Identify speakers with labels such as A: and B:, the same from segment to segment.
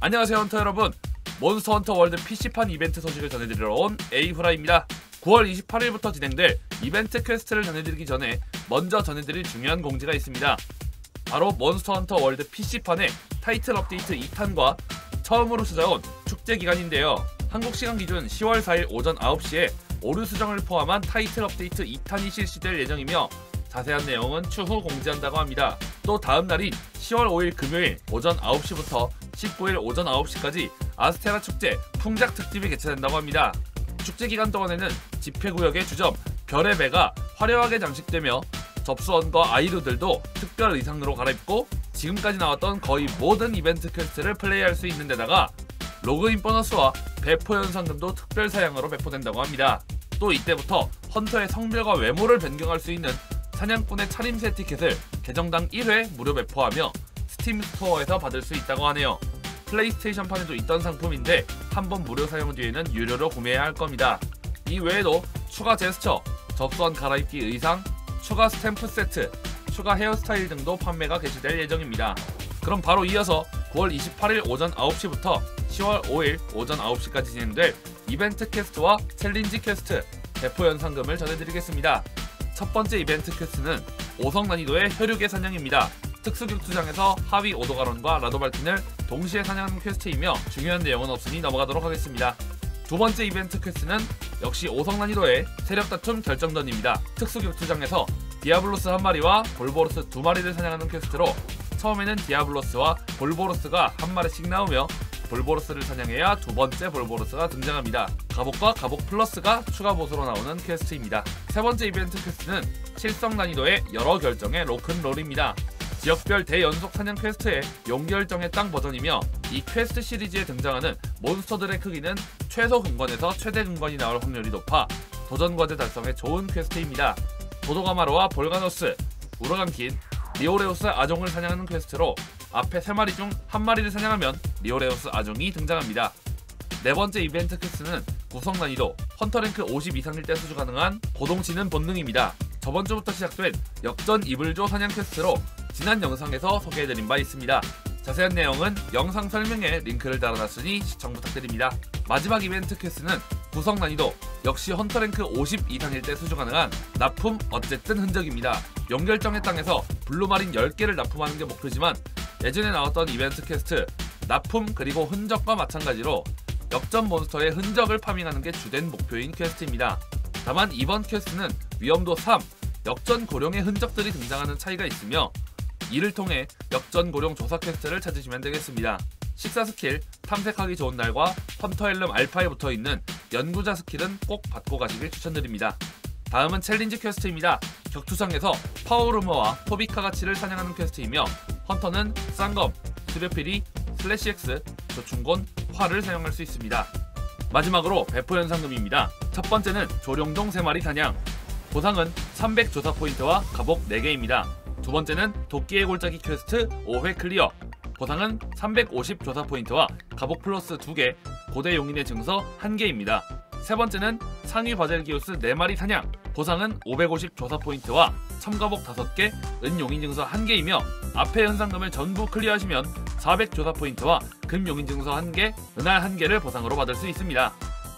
A: 안녕하세요 헌터 여러분. 몬스터 헌터 월드 PC판 이벤트 소식을 전해드리러 온 에이프라입니다. 9월 28일부터 진행될 이벤트 퀘스트를 전해드리기 전에 먼저 전해드릴 중요한 공지가 있습니다. 바로 몬스터 헌터 월드 PC판의 타이틀 업데이트 2탄과 처음으로 찾아온 축제 기간인데요. 한국 시간 기준 10월 4일 오전 9시에 오류 수정을 포함한 타이틀 업데이트 2탄이 실시될 예정이며 자세한 내용은 추후 공지한다고 합니다. 또 다음 날인 10월 5일 금요일 오전 9시부터 19일 오전 9시까지 아스테라 축제 풍작 특집이 개최된다고 합니다. 축제 기간 동안에는 집회구역의 주점 별의 배가 화려하게 장식되며 접수원과 아이루들도 특별 의상으로 갈아입고 지금까지 나왔던 거의 모든 이벤트 퀘스트를 플레이할 수 있는 데다가 로그인 보너스와 배포 현상금도 특별 사양으로 배포된다고 합니다. 또 이때부터 헌터의 성별과 외모를 변경할 수 있는 사냥꾼의 차림새 티켓을 계정당 1회 무료 배포하며 스팀 스토어에서 받을 수 있다고 하네요. 플레이스테이션판에도 있던 상품인데 한 번 무료 사용 뒤에는 유료로 구매해야 할 겁니다. 이 외에도 추가 제스처, 접수한 갈아입기 의상, 추가 스탬프 세트, 추가 헤어스타일 등도 판매가 개시될 예정입니다. 그럼 바로 이어서 9월 28일 오전 9시부터 10월 5일 오전 9시까지 진행될 이벤트 퀘스트와 챌린지 퀘스트 배포 연상금을 전해드리겠습니다. 첫 번째 이벤트 퀘스트는 5성 난이도의 혈육의 사냥입니다. 특수격투장에서 하위 오도가론과 라도발틴을 동시에 사냥하는 퀘스트이며 중요한 내용은 없으니 넘어가도록 하겠습니다. 두 번째 이벤트 퀘스트는 역시 5성 난이도의 세력 다툼 결정전입니다. 특수격투장에서 디아블로스 한 마리와 볼보로스 두 마리를 사냥하는 퀘스트로 처음에는 디아블로스와 볼보로스가 한 마리씩 나오며 볼보로스를 사냥해야 두 번째 볼보로스가 등장합니다. 갑옷과 갑옷 플러스가 추가 보수로 나오는 퀘스트입니다. 세 번째 이벤트 퀘스트는 실성 난이도의 여러 결정의 로큰롤입니다. 지역별 대연속 사냥 퀘스트의 용결정의 땅 버전이며 이 퀘스트 시리즈에 등장하는 몬스터들의 크기는 최소 근건에서 최대 근건이 나올 확률이 높아 도전 과제 달성에 좋은 퀘스트입니다. 도도가마로와 볼가노스, 우라간킨, 리오레우스 아종을 사냥하는 퀘스트로 앞에 3마리 중 1마리를 사냥하면 리오레우스 아종이 등장합니다. 네 번째 이벤트 퀘스트는 구성 난이도 헌터랭크 50 이상일 때 수주 가능한 고동치는 본능입니다. 저번 주부터 시작된 역전 이불조 사냥 퀘스트로 지난 영상에서 소개해드린 바 있습니다. 자세한 내용은 영상 설명에 링크를 달아놨으니 시청 부탁드립니다. 마지막 이벤트 퀘스트는 구성 난이도 역시 헌터랭크 50 이상일 때 수주 가능한 납품 어쨌든 흔적입니다. 연결정의 땅에서 블루마린 10개를 납품하는 게 목표지만 예전에 나왔던 이벤트 퀘스트 납품 그리고 흔적과 마찬가지로 역전 몬스터의 흔적을 파밍하는 게 주된 목표인 퀘스트입니다. 다만 이번 퀘스트는 위험도 3, 역전 고령의 흔적들이 등장하는 차이가 있으며 이를 통해 역전 고령 조사 퀘스트를 찾으시면 되겠습니다. 식사 스킬, 탐색하기 좋은 날과 헌터 앨름 알파에 붙어 있는 연구자 스킬은 꼭 받고 가시길 추천드립니다. 다음은 챌린지 퀘스트입니다. 격투상에서 파워루머와 포비카 가치를 사냥하는 퀘스트이며 헌터는 쌍검, 수렵피리, 슬래시엑스, 조충곤, 활을 사용할 수 있습니다. 마지막으로 배포 현상금입니다. 첫 번째는 조룡동 3마리 사냥 보상은 300 조사 포인트와 가복 4개입니다. 두 번째는 도끼의 골짜기 퀘스트 5회 클리어 보상은 350 조사 포인트와 가복 플러스 2개 고대 용인의 증서 1개입니다. 세 번째는 상위 바젤기우스 4마리 사냥 보상은 550 조사 포인트와 첨가복 5개, 은용인 증서 1개이며 앞에 현상금을 전부 클리어하시면 400 조사 포인트와 금용인 증서 1개, 은할 1개를 보상으로 받을 수 있습니다.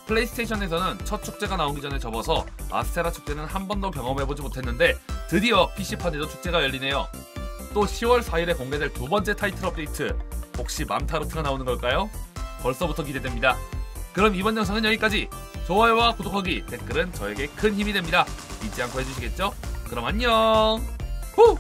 A: 플레이스테이션에서는 첫 축제가 나오기 전에 접어서 아스테라 축제는 한 번도 경험해보지 못했는데 드디어 PC판에도 축제가 열리네요. 또 10월 4일에 공개될 두 번째 타이틀 업데이트 혹시 맘타르트가 나오는 걸까요? 벌써부터 기대됩니다. 그럼 이번 영상은 여기까지 좋아요와 구독하기 댓글은 저에게 큰 힘이 됩니다. 잊지 않고 해주시겠죠? 그럼 안녕 후!